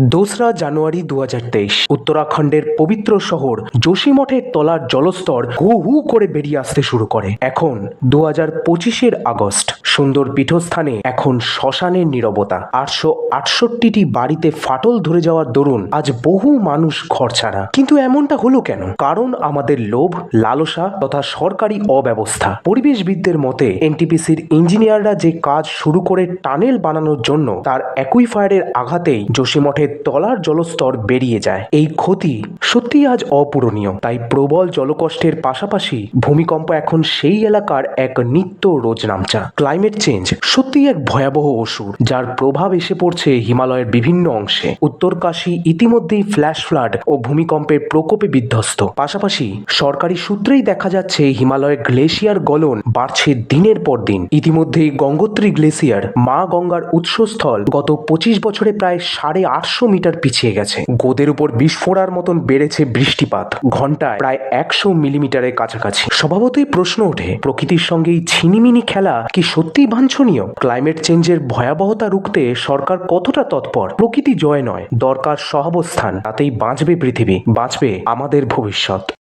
দোসরা জানুয়ারি দু হাজার তেইশ। উত্তরাখণ্ডের পবিত্র শহর যোশীমঠের তলার জলস্তর হু হু করে বেরিয়ে আসতে শুরু করে। এখন দু হাজার পঁচিশের আগস্ট। সুন্দর পীঠস্থানে এখন শ্মশানের নীরবতা। আটশো আটষট্টিটি বাড়িতে ফাটল ধরে যাওয়ার দরুন আজ বহু মানুষ ঘর ছাড়া। কিন্তু এমনটা হলো কেন? কারণ আমাদের লোভ, লালসা তথা সরকারি অব্যবস্থা। পরিবেশবিদদের মতে, এনটিপিসির ইঞ্জিনিয়াররা যে কাজ শুরু করে টানেল বানানোর জন্য তার অ্যাকুইফায়ারের আঘাতেই যোশীমঠের তলার জলস্তর বেরিয়ে যায়। এই ক্ষতি সত্যিই আজ অপূরণীয়। তাই প্রবল জলকষ্টের পাশাপাশি ভূমিকম্প এখন সেই এলাকার এক নিত্য রোজনামচা ক্লাইমেট চেঞ্জ সত্যিই এক ভয়াবহ অসুর, যার প্রভাব এসে পড়ছে হিমালয়ের বিভিন্ন অংশে। উত্তরকাশী ইতিমধ্যেই ফ্ল্যাশ ফ্লাড ও ভূমিকম্পের প্রকোপে বিধ্বস্ত। পাশাপাশি সরকারি সূত্রেই দেখা যাচ্ছে হিমালয়ের গ্লেশিয়ার গলন বাড়ছে দিনের পর দিন। ইতিমধ্যেই গঙ্গোত্রী গ্লেসিয়ার মা গঙ্গার উৎসস্থল গত পঁচিশ বছরে প্রায় সাড়ে আটশো মিটার পিছিয়ে গেছে। গোদের উপর বিস্ফোরার মতন বেড়েছে বৃষ্টিপাত। ঘন্টায় প্রায় একশো মিলিমিটারের কাছাকাছি। স্বভাবতই প্রশ্ন ওঠে, প্রকৃতির সঙ্গে এই ছিনিমিনি খেলা কি সত্যিই বাঞ্ছনীয়? ক্লাইমেট চেঞ্জের ভয়াবহতা রুখতে সরকার কতটা তৎপর? প্রকৃতি জয় নয়, দরকার সহাবস্থান। তাতেই বাঁচবে পৃথিবী, বাঁচবে আমাদের ভবিষ্যৎ।